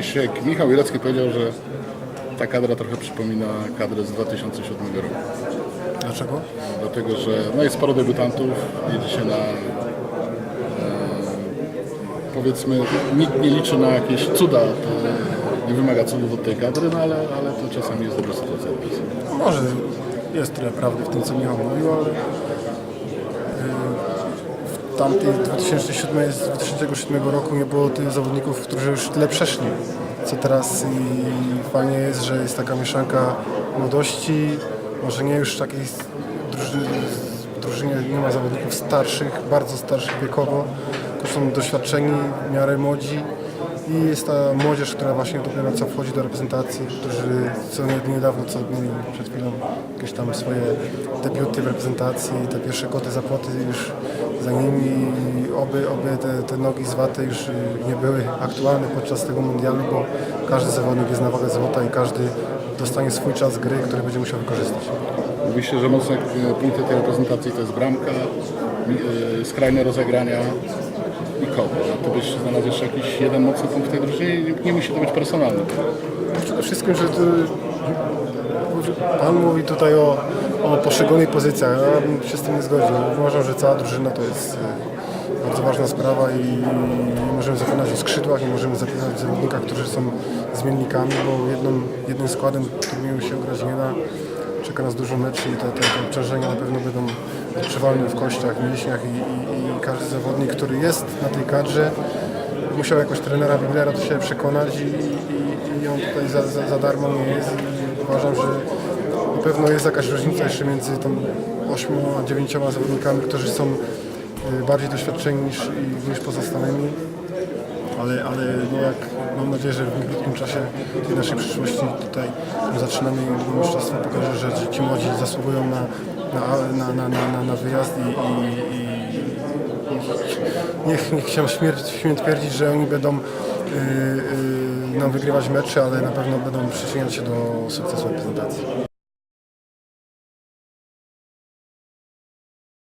Krzysiek, Michał Irecki powiedział, że ta kadra trochę przypomina kadrę z 2007 roku. Dlaczego? Dlatego, że no jest sporo debiutantów, jedzie się na e, powiedzmy, nikt nie liczy na jakieś cuda, to nie wymaga cudów od tej kadry, no ale, ale to czasami jest dobra sytuacja. Może jest tyle prawdy w tym, co Michał mówił, ale tamtej 2007, z 2007 roku nie było tych zawodników, którzy już tyle przeszli, co teraz. I fajnie jest, że jest taka mieszanka młodości, może nie już takiej drużyny, drużynie nie ma zawodników starszych, bardzo starszych wiekowo, tylko są doświadczeni, w miarę młodzi. I jest ta młodzież, która właśnie dopiero co wchodzi do reprezentacji, którzy co nie- niedawno, co mieli przed chwilą jakieś tam swoje debiuty w reprezentacji, te pierwsze koty za płoty już za i oby, oby te, te nogi zwate już y, nie były aktualne podczas tego mundialu, bo każdy zawodnik jest na wagę złota i każdy dostanie swój czas gry, który będzie musiał wykorzystać. Mówi się, że mocne e, punkty tej reprezentacji to jest bramka, e, skrajne rozegrania i koło. A ty byś znalazł jeszcze jakiś jeden mocny punkt w tej drużynie? Nie, nie musi to być personalny. Przede wszystkim, że Pan mówi tutaj o, o poszczególnych pozycjach. Ja bym się z tym nie zgodził. Uważam, że cała drużyna to jest e, bardzo ważna sprawa i nie możemy zapominać o skrzydłach, nie możemy zapominać o zawodnikach, którzy są zmiennikami, bo jednym, jednym składem turnieju się grać nie da. Czeka nas dużo meczy i te, te, te obciążenia na pewno będą odczuwalne w kościach, mięśniach i, i, i każdy zawodnik, który jest na tej kadrze, musiał jakoś trenera Biglera do siebie przekonać i, i, i on tutaj za, za, za darmo nie jest uważam, że na pewno jest jakaś różnica jeszcze między tą 8 a 9 zawodnikami, którzy są y, bardziej doświadczeni niż, niż pozostałymi. Ale, ale no jak mam nadzieję, że w niedługim czasie tej naszej przyszłości tutaj zaczynamy mistrzostwo pokaże, że ci młodzi zasługują na, na, na, na, na, wyjazd i, i, i niech, niech się śmierć, śmiem twierdzić, że oni będą y, y, nam wygrywać mecze, ale na pewno będą przyczyniać się do sukcesu reprezentacji.